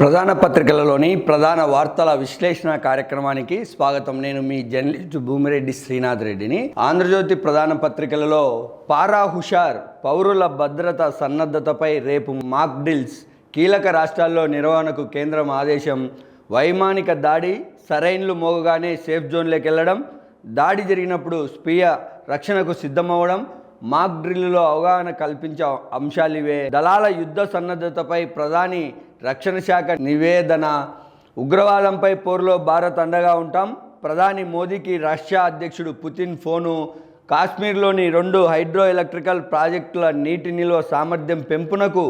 ప్రధాన పత్రికలలోని ప్రధాన వార్తల విశ్లేషణ కార్యక్రమానికి స్వాగతం. నేను మీ జర్నలిస్ట్ భూమిరెడ్డి శ్రీనాథ్ రెడ్డిని. ఆంధ్రజ్యోతి ప్రధాన పత్రికలలో పారా హుషార్ పౌరుల భద్రత సన్నద్ధతపై రేపు మాక్ డ్రిల్స్ కీలక రాష్ట్రాల్లో నిర్వహణకు కేంద్రం ఆదేశం. వైమానిక దాడి సరైన్లు మోగగానే సేఫ్ జోన్లోకి వెళ్ళడం దాడి జరిగినప్పుడు స్వీయ రక్షణకు సిద్ధమవ్వడం మాక్ డ్రిల్లో అవగాహన కల్పించే అంశాలు ఇవే. దళాల యుద్ధ సన్నద్ధతపై ప్రధాని రక్షణ శాఖ నివేదన. ఉగ్రవాదంపై పోరులో భారత్ అండగా ఉంటాం. ప్రధాని మోదీకి రష్యా అధ్యక్షుడు పుతిన్ ఫోను. కాశ్మీర్లోని రెండు హైడ్రో ఎలక్ట్రికల్ ప్రాజెక్టుల నీటి నిల్వ సామర్థ్యం పెంపునకు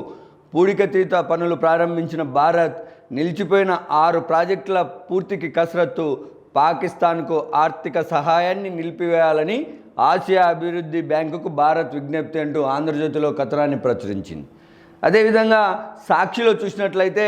పూడికతీత పనులు ప్రారంభించిన భారత్ నిలిచిపోయిన ఆరు ప్రాజెక్టుల పూర్తికి కసరత్తు. పాకిస్తాన్కు ఆర్థిక సహాయాన్ని నిలిపివేయాలని ఆసియా అభివృద్ధి బ్యాంకుకు భారత్ విజ్ఞప్తి అంటూ ఆంధ్రజ్యోతిలో కథనాన్ని ప్రచురించింది. అదేవిధంగా సాక్షిలో చూసినట్లయితే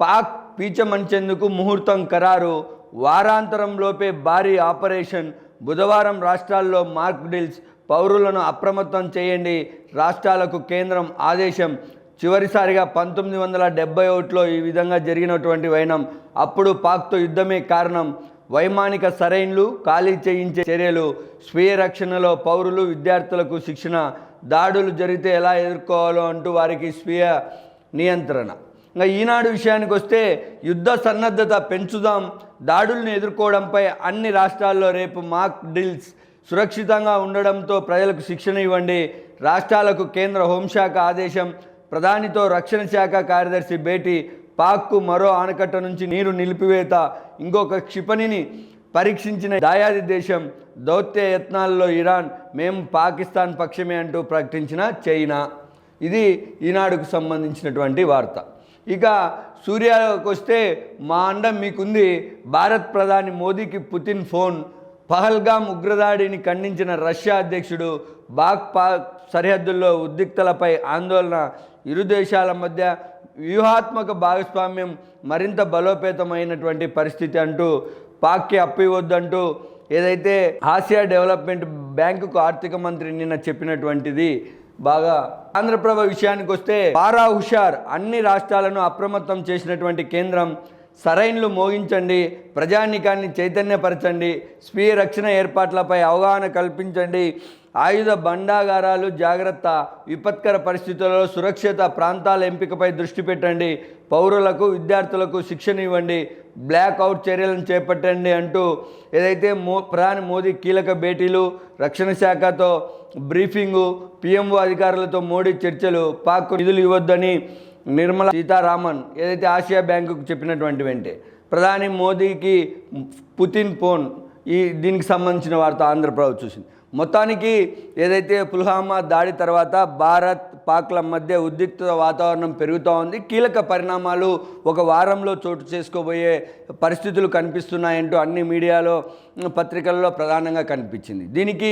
పాక్ పీచమంచేందుకు ముహూర్తం ఖరారు. వారాంతరంలోపే భారీ ఆపరేషన్. బుధవారం రాష్ట్రాల్లో మార్క్ డీల్స్ పౌరులను అప్రమత్తం చేయండి. రాష్ట్రాలకు కేంద్రం ఆదేశం. చివరిసారిగా పంతొమ్మిది వందల డెబ్బై ఒకటిలో ఈ విధంగా జరిగినటువంటి వైనం. అప్పుడు పాక్తో యుద్ధమే కారణం. వైమానిక సరైన్లు ఖాళీ చేయించే చర్యలు. స్వీయ రక్షణలో పౌరులు విద్యార్థులకు శిక్షణ. దాడులు జరిగితే ఎలా ఎదుర్కోవాలో అంటూ వారికి స్వీయ నియంత్రణ. ఇంకా ఈనాడు విషయానికి వస్తే యుద్ధ సన్నద్ధత పెంచుదాం దాడులను ఎదుర్కోవడంపై అన్ని రాష్ట్రాల్లో రేపు మాక్ డ్రిల్స్ సురక్షితంగా ఉండడంతో ప్రజలకు శిక్షణ ఇవ్వండి. రాష్ట్రాలకు కేంద్ర హోంశాఖ ఆదేశం ప్రధానితో రక్షణ శాఖ కార్యదర్శి భేటీ పాక్కు మరో ఆనకట్ట నుంచి నీరు నిలిపివేత ఇంకొక క్షిపణిని పరీక్షించిన దాయాది దేశం దౌత్య యత్నాల్లో ఇరాన్ మేము పాకిస్తాన్ పక్షమే అంటూ ప్రకటించిన చైనా. ఇది ఈనాడుకు సంబంధించినటువంటి వార్త. ఇక సూర్యాకు వస్తే మా అండం మీకుంది భారత్ ప్రధాని మోదీకి పుతిన్ ఫోన్. పహల్గామ్ ఉగ్రదాడిని ఖండించిన రష్యా అధ్యక్షుడు బాక్ పాక్ సరిహద్దుల్లో ఉద్రిక్తలపై ఆందోళన. ఇరు దేశాల మధ్య వ్యూహాత్మక భాగస్వామ్యం మరింత బలోపేతమైనటువంటి పరిస్థితి అంటూ పాక్కి అప్పివద్దంటూ ఏదైతే ఆసియా డెవలప్మెంట్ బ్యాంకుకు ఆర్థిక మంత్రి నిన్న చెప్పినటువంటిది బాగా ఆంధ్రప్రభ విషయానికి వస్తే పారా హుషార్ అన్ని రాష్ట్రాలను అప్రమత్తం చేసినటువంటి కేంద్రం. సరైన్లు మోగించండి ప్రజానీకాన్ని చైతన్యపరచండి స్వీయ రక్షణ ఏర్పాట్లపై అవగాహన కల్పించండి. ఆయుధ భండాగారాలు జాగ్రత్త విపత్కర పరిస్థితులలో సురక్షిత ప్రాంతాల ఎంపికపై దృష్టి పెట్టండి. పౌరులకు విద్యార్థులకు శిక్షణ ఇవ్వండి. బ్లాక్ అవుట్ చర్యలను చేపట్టండి అంటూ ఏదైతే మో ప్రధాని మోదీ కీలక భేటీలు రక్షణ శాఖతో బ్రీఫింగు పిఎంఓ అధికారులతో మోడీ చర్చలు పాక్ నిధులు ఇవ్వొద్దని నిర్మలా సీతారామన్ ఏదైతే ఆసియా బ్యాంకుకు చెప్పినటువంటి వెంటే. ప్రధాని మోదీకి పుతిన్ ఫోన్ ఈ దీనికి సంబంధించిన వార్త ఆంధ్రప్రభ చూసింది. మొత్తానికి ఏదైతే పుల్వామా దాడి తర్వాత భారత్ పాక్ల మధ్య ఉద్రిక్త వాతావరణం పెరుగుతూ ఉంది. కీలక పరిణామాలు ఒక వారంలో చోటు చేసుకోబోయే పరిస్థితులు కనిపిస్తున్నాయంటూ అన్ని మీడియాలో పత్రికల్లో ప్రధానంగా కనిపించింది. దీనికి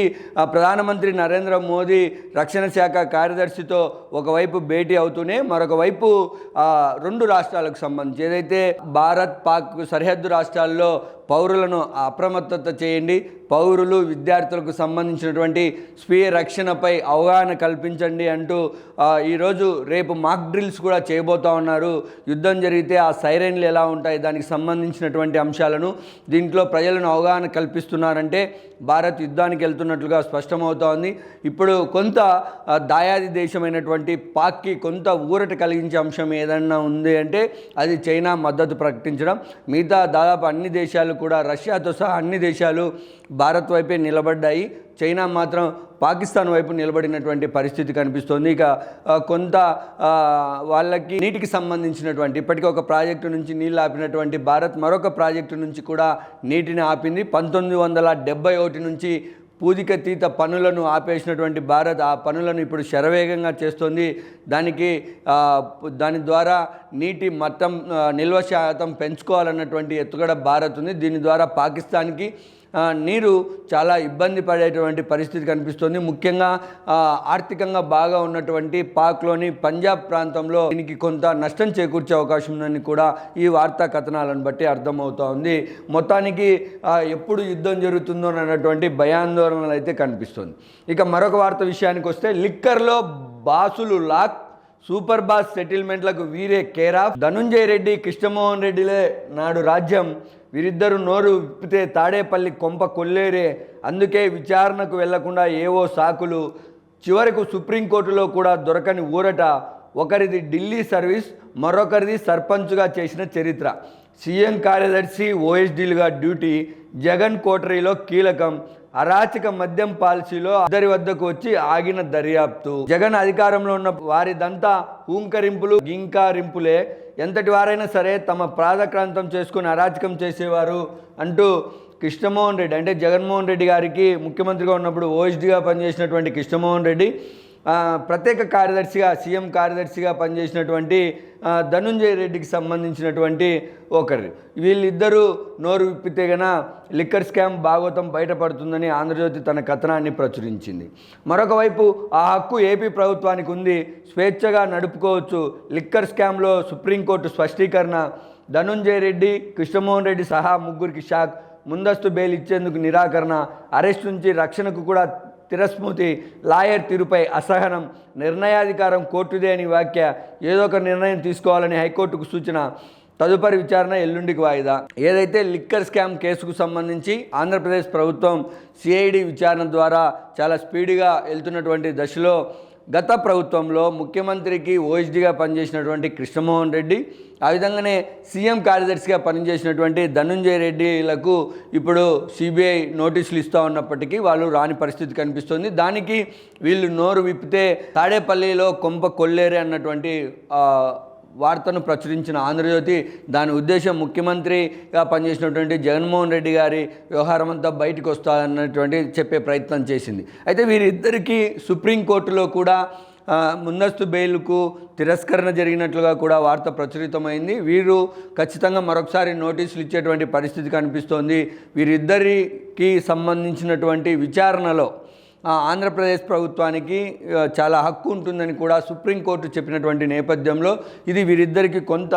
ప్రధానమంత్రి నరేంద్ర మోదీ రక్షణ శాఖ కార్యదర్శితో ఒకవైపు భేటీ అవుతూనే మరొక వైపు రెండు రాష్ట్రాలకు సంబంధించి ఏదైతే భారత్ పాక్ సరిహద్దు రాష్ట్రాల్లో పౌరులను అప్రమత్తత చేయండి పౌరులు విద్యార్థులకు సంబంధించినటువంటి స్వీయ రక్షణపై అవగాహన కల్పించండి అంటూ ఈరోజు రేపు మాక్ డ్రిల్స్ కూడా చేయబోతా ఉన్నారు. యుద్ధం జరిగితే ఆ సైరన్లు ఎలా ఉంటాయి దానికి సంబంధించినటువంటి అంశాలను దీంట్లో ప్రజలను అవగాహన కల్పిస్తున్నారంటే భారత్ యుద్ధానికి వెళ్తున్నట్లుగా స్పష్టమవుతోంది. ఇప్పుడు కొంత దాయాది దేశమైనటువంటి పాక్కి కొంత ఊరట కలిగించే అంశం ఏదన్నా ఉంది అంటే అది చైనా మద్దతు ప్రకటించడం. మిగతా దాదాపు అన్ని దేశాలు కూడా రష్యాతో సహా అన్ని దేశాలు భారత్ వైపే నిలబడ్డాయి. చైనా మాత్రం పాకిస్తాన్ వైపు నిలబడినటువంటి పరిస్థితి కనిపిస్తోంది. ఇక కొంత వాళ్ళకి నీటికి సంబంధించినటువంటి ఇప్పటికీ ఒక ప్రాజెక్టు నుంచి నీళ్ళు ఆపినటువంటి భారత్ మరొక ప్రాజెక్టు నుంచి కూడా నీటిని ఆపింది. పంతొమ్మిది వందల డెబ్బై ఒకటి నుంచి పూదికతీత పనులను ఆపేసినటువంటి భారత్ ఆ పనులను ఇప్పుడు శరవేగంగా చేస్తోంది. దానికి దాని ద్వారా నీటి మట్టం నిల్వ శాతం పెంచుకోవాలన్నటువంటి ఎత్తుగడ భారత్ ఉంది. దీని ద్వారా పాకిస్తాన్కి నీరు చాలా ఇబ్బంది పడేటువంటి పరిస్థితి కనిపిస్తుంది. ముఖ్యంగా ఆర్థికంగా బాగా ఉన్నటువంటి పాక్లోని పంజాబ్ ప్రాంతంలో దీనికి కొంత నష్టం చేకూర్చే అవకాశం ఉందని కూడా ఈ వార్తా కథనాలను బట్టి అర్థమవుతోంది మొత్తానికి ఎప్పుడు యుద్ధం జరుగుతుందో అన్నటువంటి భయాందోళనలు అయితే కనిపిస్తుంది. ఇక మరొక వార్త విషయానికి వస్తే లిక్కర్లో బాసులు లాక్ సూపర్ బాస్ సెటిల్మెంట్లకు వీరే కేరాఫ్. ధనుంజయ రెడ్డి కృష్ణమోహన్ రెడ్డిలే నాడు రాజ్యం వీరిద్దరు నోరు విప్పితే తాడేపల్లి కొంప కొల్లేరే. అందుకే విచారణకు వెళ్ళకుండా ఏవో సాకులు. చివరకు సుప్రీంకోర్టులో కూడా దొరకని ఊరట. ఒకరిది ఢిల్లీ సర్వీస్ మరొకరిది సర్పంచ్గా చేసిన చరిత్ర. సీఎం కార్యదర్శి ఓఎస్డీలుగా డ్యూటీ జగన్ కోటరీలో కీలకం. అరాచక మద్యం పాలసీలో అందరి వద్దకు వచ్చి ఆగిన దర్యాప్తు. జగన్ అధికారంలో ఉన్న వారిదంతా హూంకరింపులు గింకారింపులే. ఎంతటి వారైనా సరే తమ ప్రాధక్రాంతం చేసుకుని అరాచకం చేసేవారు అంటూ కృష్ణమోహన్ రెడ్డి అంటే జగన్మోహన్ రెడ్డి గారికి ముఖ్యమంత్రిగా ఉన్నప్పుడు ఓఎస్డీగా పనిచేసినటువంటి కృష్ణమోహన్ రెడ్డి ప్రత్యేక కార్యదర్శిగా సీఎం కార్యదర్శిగా పనిచేసినటువంటి ధనుంజయ రెడ్డికి సంబంధించినటువంటి ఒకరు. వీళ్ళిద్దరూ నోరు విప్పితే గన లిక్కర్ స్కామ్ భాగవతం బయటపడుతుందని ఆంధ్రజ్యోతి తన కథనాన్ని ప్రచురించింది. మరొక వైపు ఆ హక్కు ఏపీ ప్రభుత్వానికి ఉంది. స్వేచ్ఛగా నడుపుకోవచ్చు. లిక్కర్ స్కామ్లో సుప్రీంకోర్టు స్పష్టీకరణ. ధనుంజయ రెడ్డి కృష్ణమోహన్ రెడ్డి సహా ముగ్గురికి షాక్. ముందస్తు బెయిల్ ఇచ్చేందుకు నిరాకరణ. అరెస్ట్ నుంచి రక్షణకు కూడా తిరస్మృతి లాయర్ తీరుపై అసహనం నిర్ణయాధికారం కోర్టుదే అని వ్యాఖ్య ఏదో ఒక నిర్ణయం తీసుకోవాలని హైకోర్టుకు సూచన తదుపరి విచారణ ఎల్లుండికి వాయిదా. ఏదైతే లిక్కర్ స్కామ్ కేసుకు సంబంధించి ఆంధ్రప్రదేశ్ ప్రభుత్వం సిఐడి విచారణ ద్వారా చాలా స్పీడ్గా వెళ్తున్నటువంటి దశలో గత ప్రభుత్వంలో ముఖ్యమంత్రికి ఓఎస్డీగా పనిచేసినటువంటి కృష్ణమోహన్ రెడ్డి ఆ విధంగానే సీఎం కార్యదర్శిగా పనిచేసినటువంటి ధనుంజయ రెడ్డిలకు ఇప్పుడు సిబిఐ నోటీసులు ఇస్తూ ఉన్నప్పటికీ వాళ్ళు రాని పరిస్థితి కనిపిస్తుంది. దానికి వీళ్ళు నోరు విప్పితే తాడేపల్లిలో కొంప కొల్లేరే అన్నటువంటి వార్తను ప్రచురించిన ఆంధ్రజ్యోతి దాని ఉద్దేశం ముఖ్యమంత్రిగా పనిచేసినటువంటి జగన్మోహన్ రెడ్డి గారి వ్యవహారం అంతా బయటకు వస్తానన్నటువంటి చెప్పే ప్రయత్నం చేసింది. అయితే వీరిద్దరికీ సుప్రీంకోర్టులో కూడా ముందస్తు బెయిల్కు తిరస్కరణ జరిగినట్లుగా కూడా వార్త ప్రచురితమైంది. వీరు ఖచ్చితంగా మరొకసారి నోటీసులు ఇచ్చేటువంటి పరిస్థితి కనిపిస్తోంది. వీరిద్దరికి సంబంధించినటువంటి విచారణలో ఆంధ్రప్రదేశ్ ప్రభుత్వానికి చాలా హక్కు ఉంటుందని కూడా సుప్రీంకోర్టు చెప్పినటువంటి నేపథ్యంలో ఇది వీరిద్దరికి కొంత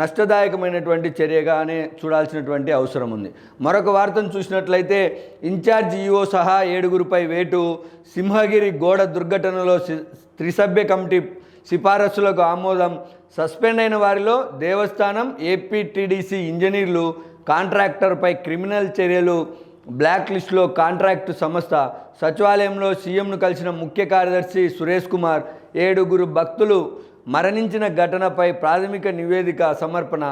నష్టదాయకమైనటువంటి చర్యగానే చూడాల్సినటువంటి అవసరం ఉంది. మరొక వార్తను చూసినట్లయితే ఇన్ఛార్జ్ ఈఓ సహా ఏడుగురుపై వేటు సింహగిరి గోడ దుర్ఘటనలో త్రిసభ్య కమిటీ సిఫారసులకు ఆమోదం సస్పెండ్ అయిన వారిలో దేవస్థానం ఏపీటీడీసీ ఇంజనీర్లు కాంట్రాక్టర్పై క్రిమినల్ చర్యలు బ్లాక్ లిస్టులో కాంట్రాక్టు సంస్థ సచివాలయంలో సీఎంను కలిసిన ముఖ్య కార్యదర్శి సురేష్ కుమార్ ఏడుగురు భక్తులు మరణించిన ఘటనపై ప్రాథమిక నివేదిక సమర్పణ.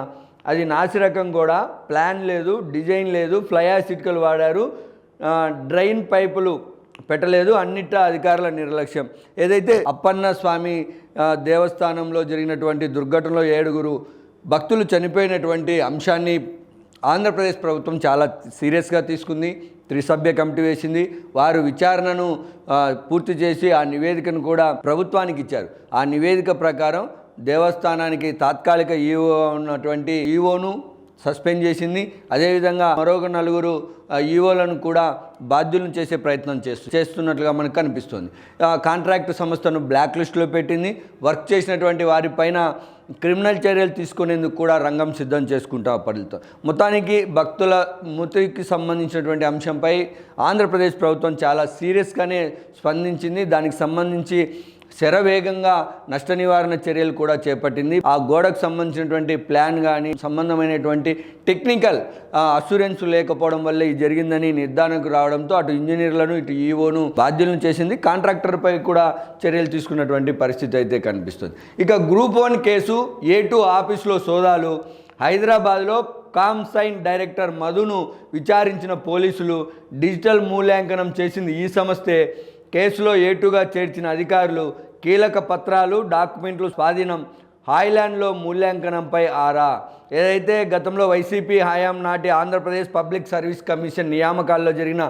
అది నాసిరకం కూడా ప్లాన్ లేదు డిజైన్ లేదు ఫ్లయాస్ ఇటుకలు వాడారు డ్రైన్ పైపులు పెట్టలేదు అన్నిట అధికారుల నిర్లక్ష్యం. ఏదైతే అప్పన్న స్వామి దేవస్థానంలో జరిగినటువంటి దుర్ఘటనలో ఏడుగురు భక్తులు చనిపోయినటువంటి అంశాన్ని ఆంధ్రప్రదేశ్ ప్రభుత్వం చాలా సీరియస్గా తీసుకుంది. త్రిసభ్య కమిటీ వేసింది. వారు విచారణను పూర్తి చేసి ఆ నివేదికను కూడా ప్రభుత్వానికి ఇచ్చారు. ఆ నివేదిక ప్రకారం దేవస్థానానికి తాత్కాలిక ఈఓ ఉన్నటువంటి ఈఓను సస్పెండ్ చేసింది. అదేవిధంగా మరొక నలుగురు ఈఓలను కూడా బాధ్యులను చేసే ప్రయత్నం చేస్తూ చేస్తున్నట్లుగా మనకు కనిపిస్తుంది. కాంట్రాక్ట్ సంస్థను బ్లాక్ లిస్టులో పెట్టింది. వర్క్ చేసినటువంటి వారిపైన క్రిమినల్ చర్యలు తీసుకునేందుకు కూడా రంగం సిద్ధం చేసుకుంటా పడుతుంది. మొత్తానికి భక్తుల మృతికి సంబంధించినటువంటి అంశంపై ఆంధ్రప్రదేశ్ ప్రభుత్వం చాలా సీరియస్గానే స్పందించింది. దానికి సంబంధించి శరవేగంగా నష్ట నివారణ చర్యలు కూడా చేపట్టింది. ఆ గోడకు సంబంధించినటువంటి ప్లాన్ కానీ సంబంధమైనటువంటి టెక్నికల్ అసూరెన్స్ లేకపోవడం వల్ల ఇది జరిగిందని నిర్ధారణకు రావడంతో అటు ఇంజనీర్లను ఇటు ఈఓను బాధ్యులను చేసింది. కాంట్రాక్టర్పై కూడా చర్యలు తీసుకున్నటువంటి పరిస్థితి అయితే కనిపిస్తుంది. ఇక group one case A two ఆఫీసులో సోదాలు హైదరాబాద్లో కామ్సైన్ డైరెక్టర్ మధును విచారించిన పోలీసులు డిజిటల్ మూల్యాంకనం చేసింది. ఈ సంస్థే కేసులో ఏటుగా చేర్చిన అధికారులు కీలక పత్రాలు డాక్యుమెంట్లు స్వాధీనం హాయ్లాండ్లో మూల్యాంకనంపై ఆరా. ఏదైతే గతంలో వైసీపీ హయాం నాటి ఆంధ్రప్రదేశ్ పబ్లిక్ సర్వీస్ కమిషన్ నియామకాల్లో జరిగిన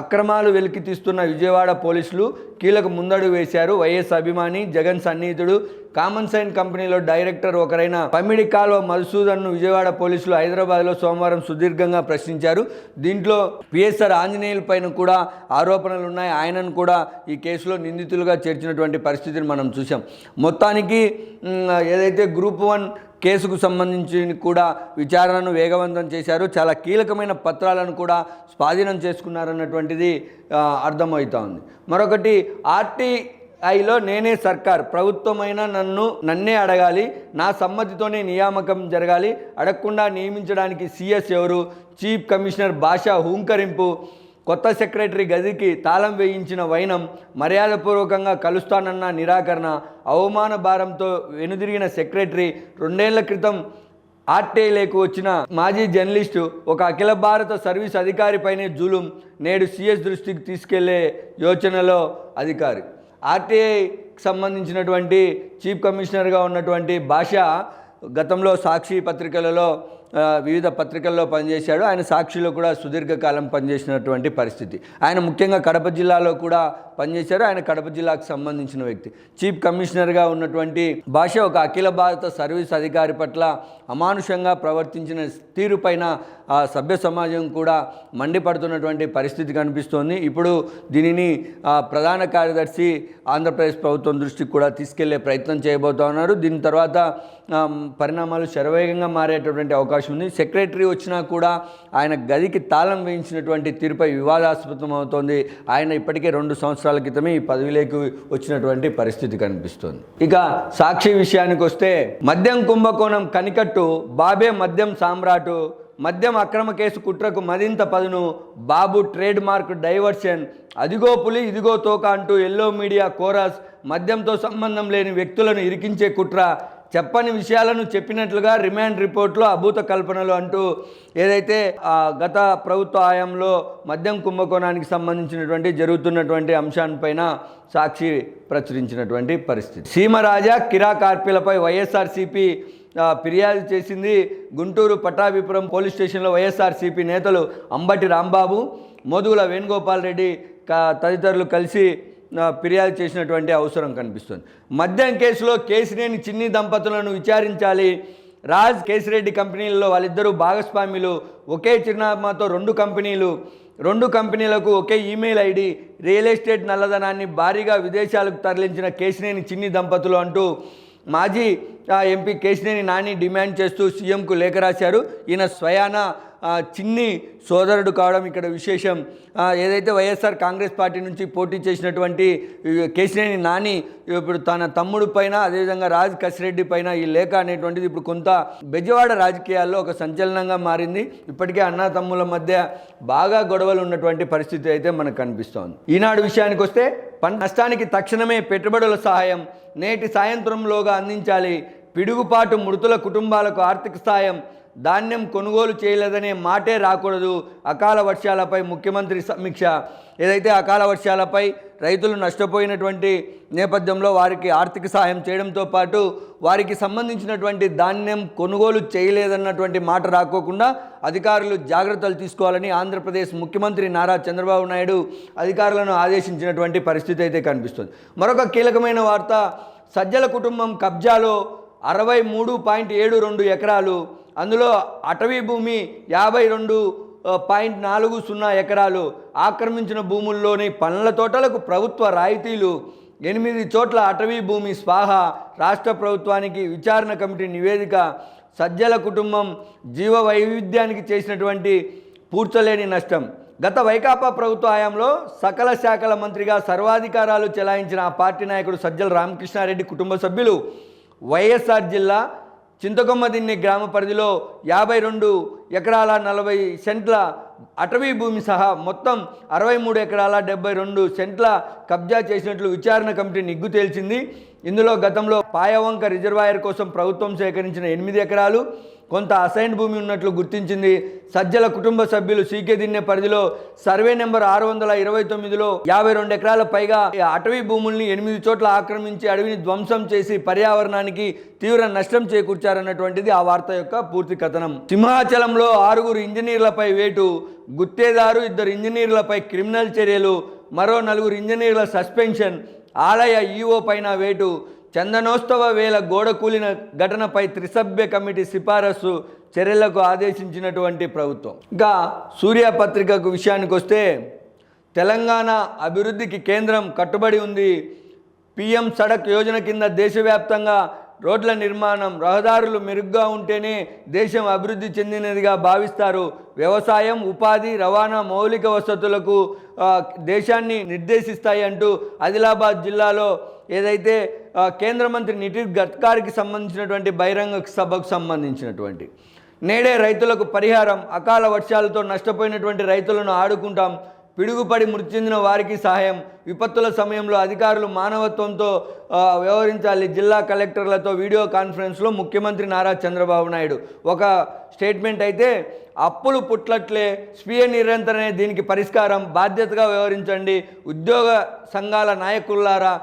అక్రమాలు వెలికి తీస్తున్న విజయవాడ పోలీసులు కీలక ముందడుగు వేశారు. వైఎస్ అభిమాని జగన్ సన్నిహితుడు కామన్ సైన్ కంపెనీలో డైరెక్టర్ ఒకరైన పమిడి కాల్వ మధుసూదన్ను విజయవాడ పోలీసులు హైదరాబాద్లో సోమవారం సుదీర్ఘంగా ప్రశ్నించారు. దీంట్లో పిఎస్ఆర్ ఆంజనేయుల పైన కూడా ఆరోపణలు ఉన్నాయి. ఆయనను కూడా ఈ కేసులో నిందితులుగా చేర్చినటువంటి పరిస్థితిని మనం చూసాం మొత్తానికి ఏదైతే గ్రూప్ వన్ కేసుకు సంబంధించి కూడా విచారణను వేగవంతం చేశారు. చాలా కీలకమైన పత్రాలను కూడా స్వాధీనం చేసుకున్నారన్నటువంటిది అర్థమవుతా ఉంది. మరొకటి ఆర్టీ స్థాయిలో నేనే సర్కార్. ప్రభుత్వమైనా నన్ను నన్నే అడగాలి నా సమ్మతితోనే నియామకం జరగాలి అడగకుండా నియమించడానికి సీఎస్ ఎవరు? చీఫ్ కమిషనర్ భాష హూంకరింపు కొత్త సెక్రటరీ గదికి తాళం వేయించిన వైనం మర్యాదపూర్వకంగా కలుస్తానన్న నిరాకరణ అవమాన భారంతో వెనుదిరిగిన సెక్రటరీ రెండేళ్ళ క్రితం ఆర్టీఐలకు వచ్చిన మాజీ జర్నలిస్టు ఒక అఖిల భారత సర్వీస్ అధికారిపైనే జులుం నేడు సీఎస్ దృష్టికి తీసుకెళ్ళే యోచనలో అధికారి. ఆర్టీఐకి సంబంధించినటువంటి చీఫ్ కమిషనర్గా ఉన్నటువంటి భాష గతంలో సాక్షి పత్రికలలో వివిధ పత్రికల్లో పనిచేశాడు. ఆయన సాక్షిలో కూడా సుదీర్ఘకాలం పనిచేసినటువంటి పరిస్థితి. ఆయన ముఖ్యంగా కడప జిల్లాలో కూడా పనిచేశారు. ఆయన కడప జిల్లాకు సంబంధించిన వ్యక్తి. చీఫ్ కమిషనర్గా ఉన్నటువంటి భాష ఒక అఖిల భారత సర్వీస్ అధికారి పట్ల అమానుషంగా ప్రవర్తించిన తీరుపైన ఆ సభ్య సమాజం కూడా మండిపడుతున్నటువంటి పరిస్థితి కనిపిస్తోంది. ఇప్పుడు దీనిని ప్రధాన కార్యదర్శి ఆంధ్రప్రదేశ్ ప్రభుత్వం దృష్టికి కూడా తీసుకెళ్ళే ప్రయత్నం చేయబోతా ఉన్నారు. దీని తర్వాత పరిణామాలు శరవేగంగా మారేటటువంటి అవకాశం ఉంది. సెక్రటరీ వచ్చినా కూడా ఆయన గదికి తాళం వేయించినటువంటి తీరుపై వివాదాస్పదం అవుతోంది. ఆయన ఇప్పటికే రెండు సంవత్సరాల క్రితమే ఈ పదవిలోకి వచ్చినటువంటి పరిస్థితి కనిపిస్తోంది. ఇక సాక్షి విషయానికి వస్తే మద్యం కుంభకోణం కనికట్టు బాబే మద్యం సామ్రాటు మద్యం అక్రమ కేసు కుట్రకు మరింత పదును బాబు ట్రేడ్ మార్క్ డైవర్షన్ అదిగో పులి ఇదిగో తోక అంటూ ఎల్లో మీడియా కోరస్ మద్యంతో సంబంధం లేని వ్యక్తులను ఇరికించే కుట్ర చెప్పని విషయాలను చెప్పినట్లుగా రిమాండ్ రిపోర్ట్లో అభూత కల్పనలు అంటూ ఏదైతే గత ప్రభుత్వ హయాంలో మద్యం కుంభకోణానికి సంబంధించినటువంటి జరుగుతున్నటువంటి అంశాన్నిపైన సాక్షి ప్రచురించినటువంటి పరిస్థితి. సీమరాజా కిరా కార్పీలపై వైఎస్ఆర్సీపీ ఫిర్యాదు చేసింది గుంటూరు పట్టాభిపురం పోలీస్ స్టేషన్లో వైఎస్ఆర్సీపీ నేతలు అంబటి రాంబాబు మోదుగుల వేణుగోపాల్ రెడ్డి తదితరులు కలిసి ఫిర్యాదు చేసినటువంటి అవసరం కనిపిస్తుంది. మద్యం కేసులో కేసినేని చిన్ని దంపతులను విచారించాలి. రాజ్ కేసిరెడ్డి కంపెనీలలో వాళ్ళిద్దరూ భాగస్వాములు. ఒకే చిరునామాతో రెండు కంపెనీలు. రెండు కంపెనీలకు ఒకే ఈమెయిల్ ఐడి. రియల్ ఎస్టేట్ నల్లధనాన్ని భారీగా విదేశాలకు తరలించిన కేసినేని చిన్ని దంపతులు అంటూ మాజీ ఎంపీ కేసినేని నాని డిమాండ్ చేస్తూ సీఎంకు లేఖ రాశారు. ఈయన స్వయాన చిన్ని సోదరుడు కావడం ఇక్కడ విశేషం. ఏదైతే వైఎస్ఆర్ కాంగ్రెస్ పార్టీ నుంచి పోటీ చేసినటువంటి ఈ కేసినేని నాని ఇప్పుడు తన తమ్ముడు పైన అదేవిధంగా రాజ్ కసిరెడ్డి పైన ఈ లేఖ అనేటువంటిది ఇప్పుడు కొంత బెజవాడ రాజకీయాల్లో ఒక సంచలనంగా మారింది. ఇప్పటికే అన్నా తమ్ముల మధ్య బాగా గొడవలు ఉన్నటువంటి పరిస్థితి అయితే మనకు కనిపిస్తోంది. ఈనాడు విషయానికి వస్తే పంట నష్టానికి తక్షణమే పెట్టుబడుల సహాయం నేటి సాయంత్రంలోగా అందించాలి. పిడుగుపాటు మృతుల కుటుంబాలకు ఆర్థిక సాయం ధాన్యం కొనుగోలు చేయలేదనే మాటే రాకూడదు. అకాల వర్షాలపై ముఖ్యమంత్రి సమీక్ష. ఏదైతే అకాల వర్షాలపై రైతులు నష్టపోయినటువంటి నేపథ్యంలో వారికి ఆర్థిక సాయం చేయడంతో పాటు వారికి సంబంధించినటువంటి ధాన్యం కొనుగోలు చేయలేదన్నటువంటి మాట రాకోకుండా అధికారులు జాగ్రత్తలు తీసుకోవాలని ఆంధ్రప్రదేశ్ ముఖ్యమంత్రి నారా చంద్రబాబు నాయుడు అధికారులను ఆదేశించినటువంటి పరిస్థితి అయితే కనిపిస్తుంది. మరొక కీలకమైన వార్త సజ్జల కుటుంబం కబ్జాలో అరవై మూడు పాయింట్ ఏడు రెండు ఎకరాలు అందులో అటవీ భూమి యాభై రెండు పాయింట్ నాలుగు సున్నా ఎకరాలు. ఆక్రమించిన భూముల్లోని పండ్ల తోటలకు ప్రభుత్వ రాయితీలు. ఎనిమిది చోట్ల అటవీ భూమి స్వాహ రాష్ట్ర ప్రభుత్వానికి విచారణ కమిటీ నివేదిక. సజ్జల కుటుంబం జీవ వైవిధ్యానికి చేసినటువంటి పూడ్చలేని నష్టం. గత వైకాపా ప్రభుత్వ హయాంలో సకల శాఖల మంత్రిగా సర్వాధికారాలు చెలాయించిన ఆ పార్టీ నాయకుడు సజ్జల రామకృష్ణారెడ్డి కుటుంబ సభ్యులు. వైఎస్ఆర్ జిల్లా చింతకొమ్మదిన్నె గ్రామ పరిధిలో యాభై రెండు ఎకరాల నలభై సెంట్ల అటవీ భూమి సహా మొత్తం అరవై మూడు ఎకరాల డెబ్బై రెండు సెంట్ల కబ్జా చేసినట్లు విచారణ కమిటీ నిగ్గు తేల్చింది. ఇందులో గతంలో పాయవంక రిజర్వాయర్ కోసం ప్రభుత్వం సేకరించిన ఎనిమిది ఎకరాలు కొంత అసైన్ భూమి ఉన్నట్లు గుర్తించింది. సజ్జల కుటుంబ సభ్యులు సీకే దిన్నె పరిధిలో సర్వే నెంబర్ ఆరు వందల ఇరవై తొమ్మిదిలో యాభై రెండు ఎకరాల పైగా ఈ అటవీ భూముల్ని ఎనిమిది చోట్ల ఆక్రమించి అడవిని ధ్వంసం చేసి పర్యావరణానికి తీవ్ర నష్టం చేకూర్చారన్నటువంటిది ఆ వార్త యొక్క పూర్తి కథనం. సింహాచలంలో ఆరుగురు ఇంజనీర్లపై వేటు గుత్తేదారు ఇద్దరు ఇంజనీర్లపై క్రిమినల్ చర్యలు మరో నలుగురు ఇంజనీర్ల సస్పెన్షన్ ఆలయ ఈఓ పైన వేటు చందనోత్సవ వేళ గోడ కూలిన ఘటనపై త్రిసభ్య కమిటీ సిఫారసు చర్యలకు ఆదేశించినటువంటి ప్రభుత్వం. ఇంకా సూర్య పత్రికకు విషయానికి వస్తే తెలంగాణ అభివృద్ధికి కేంద్రం కట్టుబడి ఉంది. పిఎం సడక్ యోజన కింద దేశవ్యాప్తంగా రోడ్ల నిర్మాణం రహదారులు మెరుగ్గా ఉంటేనే దేశం అభివృద్ధి చెందినదిగా భావిస్తారు. వ్యవసాయం ఉపాధి రవాణా మౌలిక వసతులకు దేశాన్ని నిర్దేశిస్తాయి అంటూ ఆదిలాబాద్ జిల్లాలో ఏదైతే కేంద్ర మంత్రి నితిన్ గడ్కరీకి సంబంధించినటువంటి బహిరంగ సభకు సంబంధించినటువంటి. నేడే రైతులకు పరిహారం అకాల వర్షాలతో నష్టపోయినటువంటి రైతులను ఆడుకుంటాం. పిడుగుపడి మృతి చెందిన వారికి సహాయం. విపత్తుల సమయంలో అధికారులు మానవత్వంతో వ్యవహరించాలి. జిల్లా కలెక్టర్లతో వీడియో కాన్ఫరెన్స్లో ముఖ్యమంత్రి నారా చంద్రబాబు నాయుడు. ఒక స్టేట్మెంట్ అయితే అప్పులు పుట్లట్లే స్వీయ నిరంతరనే దీనికి పరిష్కారం బాధ్యతగా వ్యవహరించండి. ఉద్యోగ సంఘాల నాయకులారా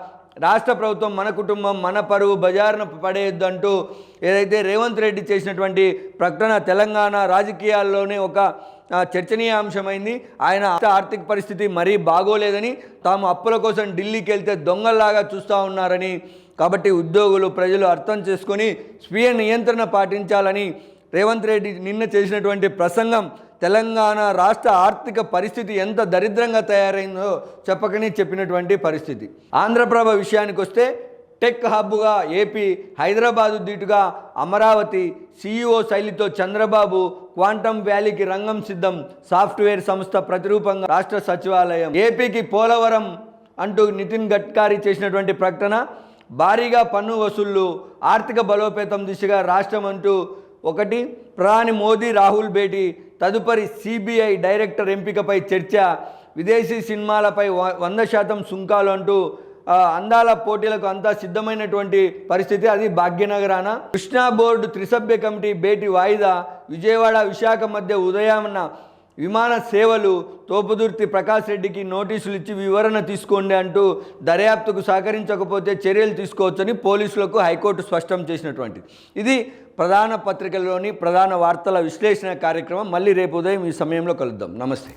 రాష్ట్ర ప్రభుత్వం మన కుటుంబం మన పరువు బజారున పడేయొద్దు అంటూ ఏదైతే రేవంత్ రెడ్డి చేసినటువంటి ప్రకటన తెలంగాణ రాజకీయాల్లోనే ఒక చర్చనీయాంశమైంది. ఆయన ఆర్థిక పరిస్థితి మరీ బాగోలేదని తాము అప్పుల కోసం ఢిల్లీకి వెళ్తే దొంగల్లాగా చూస్తూ ఉన్నారని. కాబట్టి ఉద్యోగులు ప్రజలు అర్థం చేసుకొని స్వీయ నియంత్రణ పాటించాలని రేవంత్ రెడ్డి నిన్న చేసినటువంటి ప్రసంగం తెలంగాణ రాష్ట్ర ఆర్థిక పరిస్థితి ఎంత దరిద్రంగా తయారైందో చెప్పకనే చెప్పినటువంటి పరిస్థితి. ఆంధ్రప్రభ విషయానికి వస్తే టెక్ హబ్గా ఏపీ హైదరాబాదు దీటుగా అమరావతి సీఈఓ శైలితో చంద్రబాబు క్వాంటమ్ వ్యాలీకి రంగం సిద్ధం సాఫ్ట్వేర్ సంస్థ ప్రతిరూపంగా రాష్ట్ర సచివాలయం. ఏపీకి పోలవరం అంటూ నితిన్ గడ్కరీ చేసినటువంటి ప్రకటన భారీగా పన్ను వసూళ్ళు ఆర్థిక బలోపేతం దిశగా రాష్ట్రం అంటూ ఒకటి ప్రధాని మోదీ రాహుల్ భేటీ తదుపరి సిబిఐ డైరెక్టర్ ఎంపికపై చర్చ విదేశీ సినిమాలపై వ- వంద శాతం సుంకాలు అంటూ అందాల పోటీలకు అంతా సిద్ధమైనటువంటి పరిస్థితి అది భాగ్యనగరాన. కృష్ణా బోర్డు త్రిసభ్య కమిటీ భేటీ వాయిదా విజయవాడ విశాఖ మధ్య ఉదయాన్న విమాన సేవలు తోపుదుర్తి ప్రకాష్ రెడ్డికి నోటీసులు ఇచ్చి వివరణ తీసుకోండి అంటూ దర్యాప్తుకు సహకరించకపోతే చర్యలు తీసుకోవచ్చని పోలీసులకు హైకోర్టు స్పష్టం చేసినటువంటిది. ఇది ప్రధాన పత్రికల్లోని ప్రధాన వార్తల విశ్లేషణ కార్యక్రమం. మళ్ళీ రేపు ఉదయం ఈ సమయంలో కలుద్దాం. నమస్తే.